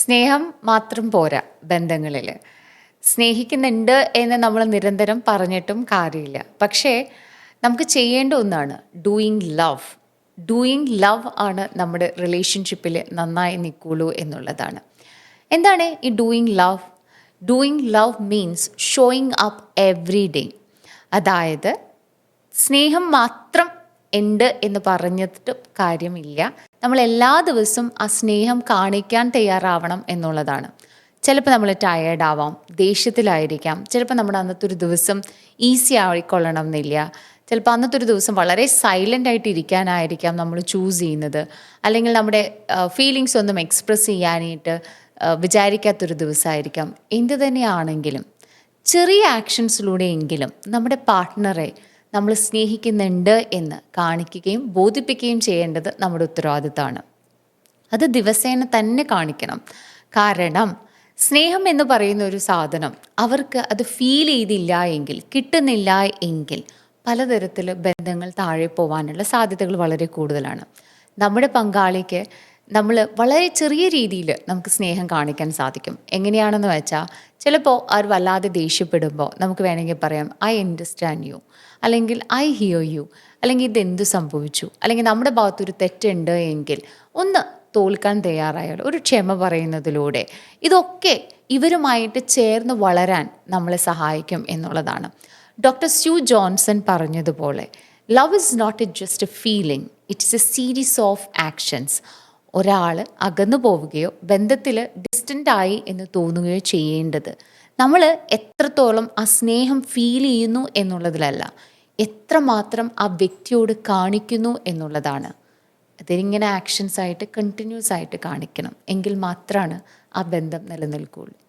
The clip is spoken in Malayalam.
സ്നേഹം മാത്രം പോരാ ബന്ധങ്ങളിൽ സ്നേഹിക്കുന്നുണ്ട് എന്ന് നമ്മൾ നിരന്തരം പറഞ്ഞിട്ടും കാര്യമില്ല. പക്ഷേ നമുക്ക് ചെയ്യേണ്ട ഒന്നാണ് ഡൂയിങ് ലവ് ഡൂയിങ് ലവ് ആണ് നമ്മുടെ റിലേഷൻഷിപ്പിൽ നന്നായി നിൽക്കുള്ളൂ എന്നുള്ളതാണ്. എന്താണ് ഈ doing love doing love means showing up every day അതായത് സ്നേഹം മാത്രം ഉണ്ട് എന്ന് പറഞ്ഞിട്ട് കാര്യമില്ല. നമ്മൾ എല്ലാ ദിവസവും ആ സ്നേഹം കാണിക്കാൻ തയ്യാറാവണം എന്നുള്ളതാണ്. ചിലപ്പോൾ നമ്മൾ ടയേർഡ് ആവാം ദേഷ്യത്തിലായിരിക്കാം. ചിലപ്പോൾ നമ്മുടെ അന്നത്തെ ഒരു ദിവസം ഈസി ആയിക്കൊള്ളണം എന്നില്ല ചിലപ്പോൾ അന്നത്തെ ഒരു ദിവസം വളരെ സൈലന്റ് ആയിട്ട് ഇരിക്കാനായിരിക്കാം നമ്മൾ ചൂസ് ചെയ്യുന്നത്. അല്ലെങ്കിൽ നമ്മുടെ ഫീലിങ്സ് ഒന്നും എക്സ്പ്രസ് ചെയ്യാനായിട്ട് വിചാരിക്കാത്തൊരു ദിവസമായിരിക്കാം. എന്ത് തന്നെയാണെങ്കിലും ചെറിയ ആക്ഷൻസിലൂടെയെങ്കിലും നമ്മുടെ പാർട്ട്ണറെ നമ്മൾ സ്നേഹിക്കുന്നുണ്ട് എന്ന് കാണിക്കുകയും ബോധിപ്പിക്കുകയും ചെയ്യേണ്ടത് നമ്മുടെ ഉത്തരവാദിത്തമാണ് അത് ദിവസേന തന്നെ കാണിക്കണം. കാരണം സ്നേഹം എന്ന് പറയുന്ന ഒരു സാധനം അവർക്ക് അത് ഫീൽ ചെയ്തില്ല എങ്കിൽ കിട്ടുന്നില്ല എങ്കിൽ പലതരത്തിൽ ബന്ധങ്ങൾ താഴെ പോവാനുള്ള സാധ്യതകൾ വളരെ കൂടുതലാണ്. നമ്മുടെ പങ്കാളിക്ക് നമ്മൾ വളരെ ചെറിയ രീതിയിൽ നമുക്ക് സ്നേഹം കാണിക്കാൻ സാധിക്കും. എങ്ങനെയാണെന്ന് വെച്ചാൽ ചിലപ്പോൾ അവർ വല്ലാതെ ദേഷ്യപ്പെടുമ്പോൾ നമുക്ക് വേണമെങ്കിൽ പറയാം ഐ അണ്ടർസ്റ്റാൻഡ് യു അല്ലെങ്കിൽ ഐ ഹിയർ യു അല്ലെങ്കിൽ ഇതെന്ത് സംഭവിച്ചു? അല്ലെങ്കിൽ നമ്മുടെ ഭാഗത്തൊരു തെറ്റുണ്ട് എങ്കിൽ ഒന്ന് തോൽക്കാൻ തയ്യാറായാൽ ഒരു ക്ഷമ പറയുന്നതിലൂടെ. ഇതൊക്കെ ഇവരുമായിട്ട് ചേർന്ന് വളരാൻ നമ്മളെ സഹായിക്കും എന്നുള്ളതാണ്. ഡോക്ടർ സ്യൂ ജോൺസൺ പറഞ്ഞതുപോലെ love is not a just a feeling it's a series of actions ഒരാൾ അകന്നു പോവുകയോ ബന്ധത്തിൽ ഡിസ്റ്റന്റ് ആയി എന്ന് തോന്നുകയോ ചെയ്യേണ്ടത്. നമ്മൾ എത്രത്തോളം ആ സ്നേഹം ഫീൽ ചെയ്യുന്നു എന്നുള്ളതിലല്ല എത്രമാത്രം ആ വ്യക്തിയോട് കാണിക്കുന്നു എന്നുള്ളതാണ്. അതിങ്ങനെ ആക്ഷൻസ് ആയിട്ട് കണ്ടിന്യൂസ് ആയിട്ട് കാണിക്കണം. എങ്കിൽ മാത്രമാണ് ആ ബന്ധം നിലനിൽക്കുകയുള്ളൂ.